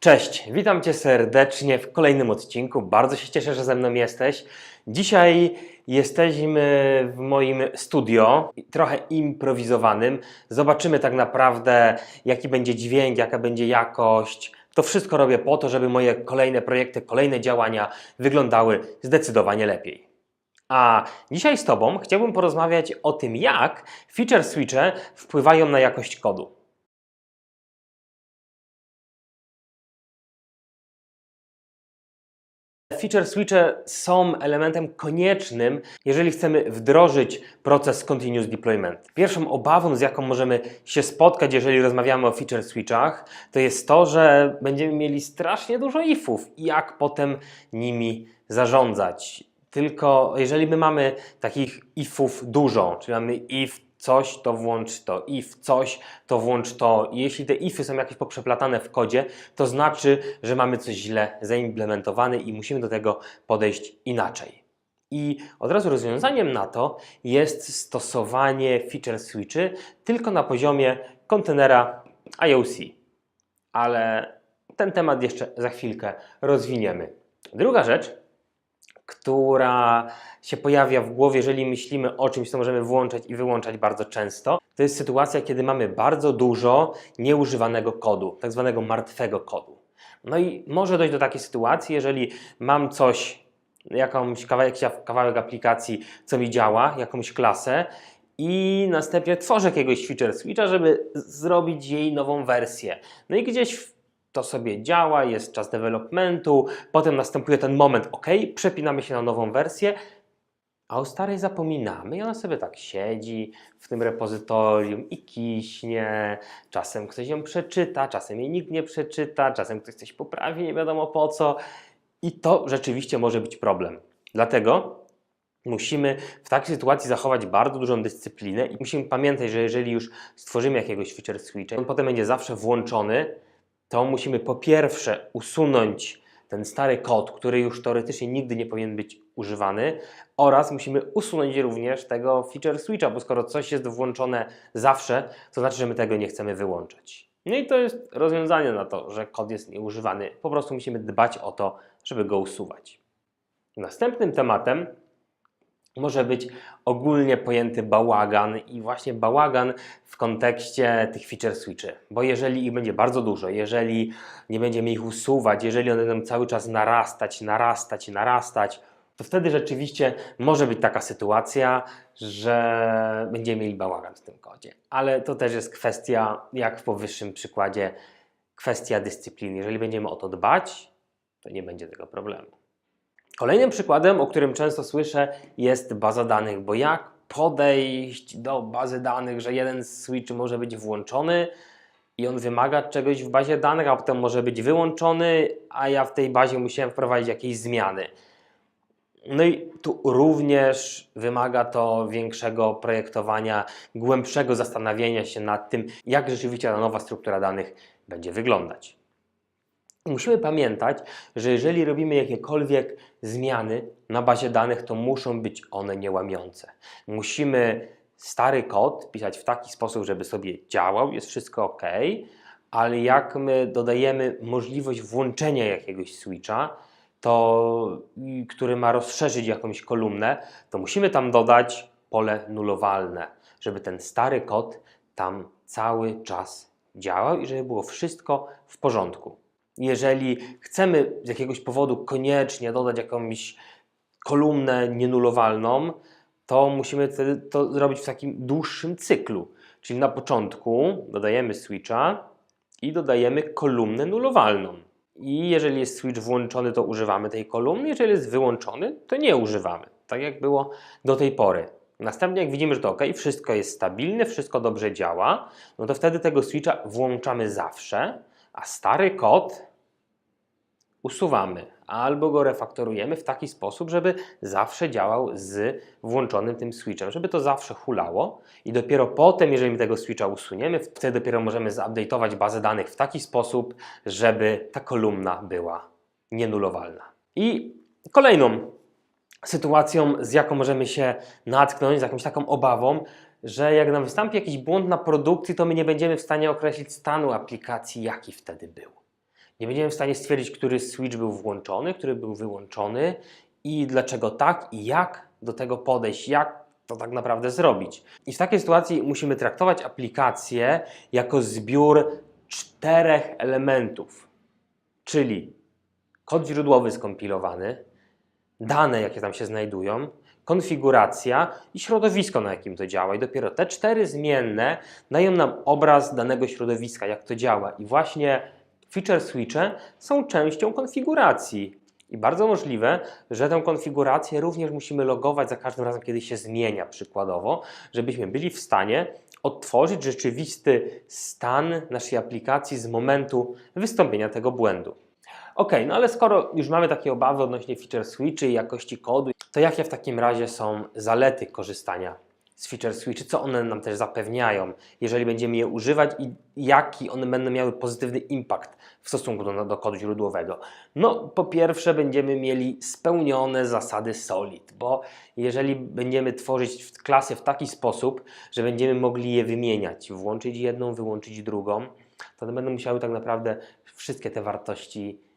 Cześć, witam Cię serdecznie w kolejnym odcinku. Bardzo się cieszę, że ze mną jesteś. Dzisiaj jesteśmy w moim studio, trochę improwizowanym. Zobaczymy tak naprawdę, jaki będzie dźwięk, jaka będzie jakość. To wszystko robię po to, żeby moje kolejne projekty, kolejne działania wyglądały zdecydowanie lepiej. A dzisiaj z Tobą chciałbym porozmawiać o tym, jak feature switche wpływają na jakość kodu. Feature switche są elementem koniecznym, jeżeli chcemy wdrożyć proces continuous deployment. Pierwszą obawą, z jaką możemy się spotkać, jeżeli rozmawiamy o feature switchach, to jest to, że będziemy mieli strasznie dużo ifów i jak potem nimi zarządzać. Tylko jeżeli my mamy takich ifów dużo, czyli mamy if coś, to włącz to, if coś, to włącz to. I jeśli te ify są jakieś poprzeplatane w kodzie, to znaczy, że mamy coś źle zaimplementowane i musimy do tego podejść inaczej. I od razu rozwiązaniem na to jest stosowanie feature switchy tylko na poziomie kontenera IOC. Ale ten temat jeszcze za chwilkę rozwiniemy. Druga rzecz, która się pojawia w głowie, jeżeli myślimy o czymś, co możemy włączać i wyłączać bardzo często. To jest sytuacja, kiedy mamy bardzo dużo nieużywanego kodu, tak zwanego martwego kodu. No i może dojść do takiej sytuacji, jeżeli mam coś, jakąś kawałek, kawałek aplikacji, co mi działa, jakąś klasę i następnie tworzę jakiegoś feature switcha, żeby zrobić jej nową wersję. No i gdzieś to sobie działa, jest czas developmentu, potem następuje ten moment, ok, przepinamy się na nową wersję, a o starej zapominamy i ona sobie tak siedzi w tym repozytorium i kiśnie. Czasem ktoś ją przeczyta, czasem jej nikt nie przeczyta, czasem ktoś coś poprawi, nie wiadomo po co. I to rzeczywiście może być problem. Dlatego musimy w takiej sytuacji zachować bardzo dużą dyscyplinę i musimy pamiętać, że jeżeli już stworzymy jakiegoś feature switcha, on potem będzie zawsze włączony, to musimy po pierwsze usunąć ten stary kod, który już teoretycznie nigdy nie powinien być używany oraz musimy usunąć również tego feature switcha, bo skoro coś jest włączone zawsze, to znaczy, że my tego nie chcemy wyłączać. No i to jest rozwiązanie na to, że kod jest nieużywany. Po prostu musimy dbać o to, żeby go usuwać. Następnym tematem może być ogólnie pojęty bałagan i właśnie bałagan w kontekście tych feature switchy, bo jeżeli ich będzie bardzo dużo, jeżeli nie będziemy ich usuwać, jeżeli one będą cały czas narastać, narastać, narastać, to wtedy rzeczywiście może być taka sytuacja, że będziemy mieli bałagan w tym kodzie. Ale to też jest kwestia, jak w powyższym przykładzie, kwestia dyscypliny. Jeżeli będziemy o to dbać, to nie będzie tego problemu. Kolejnym przykładem, o którym często słyszę, jest baza danych, bo jak podejść do bazy danych, że jeden switch może być włączony i on wymaga czegoś w bazie danych, a potem może być wyłączony, a ja w tej bazie musiałem wprowadzić jakieś zmiany. No i tu również wymaga to większego projektowania, głębszego zastanawiania się nad tym, jak rzeczywiście ta nowa struktura danych będzie wyglądać. Musimy pamiętać, że jeżeli robimy jakiekolwiek zmiany na bazie danych, to muszą być one niełamiące. Musimy stary kod pisać w taki sposób, żeby sobie działał, jest wszystko ok, ale jak my dodajemy możliwość włączenia jakiegoś switcha, to, który ma rozszerzyć jakąś kolumnę, to musimy tam dodać pole nulowalne, żeby ten stary kod tam cały czas działał i żeby było wszystko w porządku. Jeżeli chcemy z jakiegoś powodu koniecznie dodać jakąś kolumnę nienulowalną, to musimy to zrobić w takim dłuższym cyklu. Czyli na początku dodajemy switcha i dodajemy kolumnę nulowalną. I jeżeli jest switch włączony, to używamy tej kolumny, jeżeli jest wyłączony, to nie używamy. Tak jak było do tej pory. Następnie, jak widzimy, że to OK, wszystko jest stabilne, wszystko dobrze działa, no to wtedy tego switcha włączamy zawsze, a stary kod usuwamy albo go refaktorujemy w taki sposób, żeby zawsze działał z włączonym tym switchem, żeby to zawsze hulało i dopiero potem, jeżeli my tego switcha usuniemy, wtedy dopiero możemy zupdate'ować bazę danych w taki sposób, żeby ta kolumna była nienulowalna. I kolejną sytuacją, z jaką możemy się natknąć, z jakąś taką obawą, że jak nam wystąpi jakiś błąd na produkcji, to my nie będziemy w stanie określić stanu aplikacji, jaki wtedy był. Nie będziemy w stanie stwierdzić, który switch był włączony, który był wyłączony i dlaczego tak i jak do tego podejść, jak to tak naprawdę zrobić. I w takiej sytuacji musimy traktować aplikację jako zbiór czterech elementów, czyli kod źródłowy skompilowany, dane, jakie tam się znajdują, konfiguracja i środowisko, na jakim to działa. I dopiero te cztery zmienne dają nam obraz danego środowiska, jak to działa. I właśnie feature switche są częścią konfiguracji. I bardzo możliwe, że tę konfigurację również musimy logować za każdym razem, kiedy się zmienia, przykładowo, żebyśmy byli w stanie odtworzyć rzeczywisty stan naszej aplikacji z momentu wystąpienia tego błędu. Ok, no ale skoro już mamy takie obawy odnośnie feature switchy i jakości kodu, to jakie w takim razie są zalety korzystania z feature switchy? Co one nam też zapewniają, jeżeli będziemy je używać i jaki one będą miały pozytywny impact w stosunku do, do kodu źródłowego? No, po pierwsze, będziemy mieli spełnione zasady SOLID, bo jeżeli będziemy tworzyć klasy w taki sposób, że będziemy mogli je wymieniać, włączyć jedną, wyłączyć drugą, to będą musiały tak naprawdę wszystkie te wartości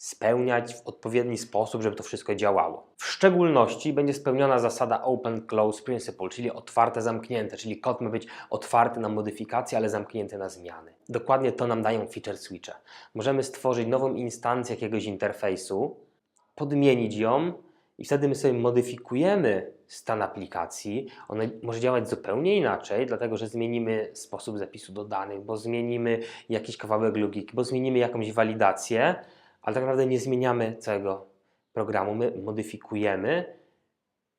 spełniać w odpowiedni sposób, żeby to wszystko działało. W szczególności będzie spełniona zasada Open Close Principle, czyli otwarte, zamknięte, czyli kod ma być otwarty na modyfikacje, ale zamknięty na zmiany. Dokładnie to nam dają feature switche. Możemy stworzyć nową instancję jakiegoś interfejsu, podmienić ją i wtedy my sobie modyfikujemy stan aplikacji. Ona może działać zupełnie inaczej, dlatego że zmienimy sposób zapisu do danych, bo zmienimy jakiś kawałek logiki, bo zmienimy jakąś walidację, ale tak naprawdę nie zmieniamy całego programu. My modyfikujemy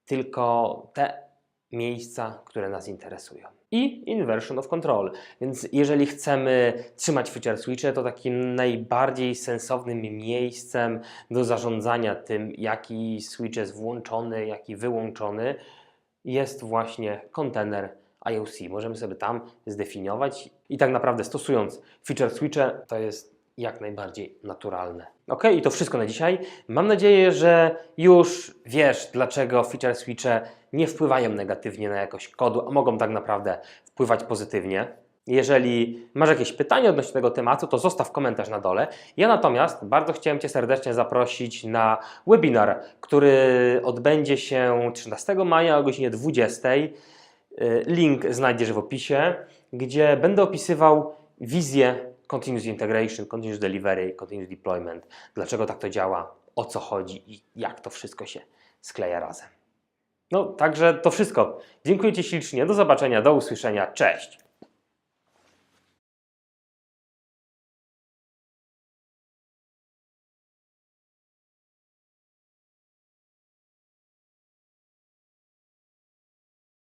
tylko te miejsca, które nas interesują. I inversion of control. Więc jeżeli chcemy trzymać feature switche, to takim najbardziej sensownym miejscem do zarządzania tym, jaki switch jest włączony, jaki wyłączony, jest właśnie kontener IOC. Możemy sobie tam zdefiniować i tak naprawdę stosując feature switche, to jest jak najbardziej naturalne. Ok, i to wszystko na dzisiaj. Mam nadzieję, że już wiesz, dlaczego feature switche nie wpływają negatywnie na jakość kodu, a mogą tak naprawdę wpływać pozytywnie. Jeżeli masz jakieś pytania odnośnie tego tematu, to zostaw komentarz na dole. Ja natomiast bardzo chciałem Cię serdecznie zaprosić na webinar, który odbędzie się 13 maja o godzinie 20. Link znajdziesz w opisie, gdzie będę opisywał wizję Continuous Integration, Continuous Delivery, Continuous Deployment, dlaczego tak to działa, o co chodzi i jak to wszystko się skleja razem. No, także to wszystko. Dziękuję Ci ślicznie, do zobaczenia, do usłyszenia, cześć!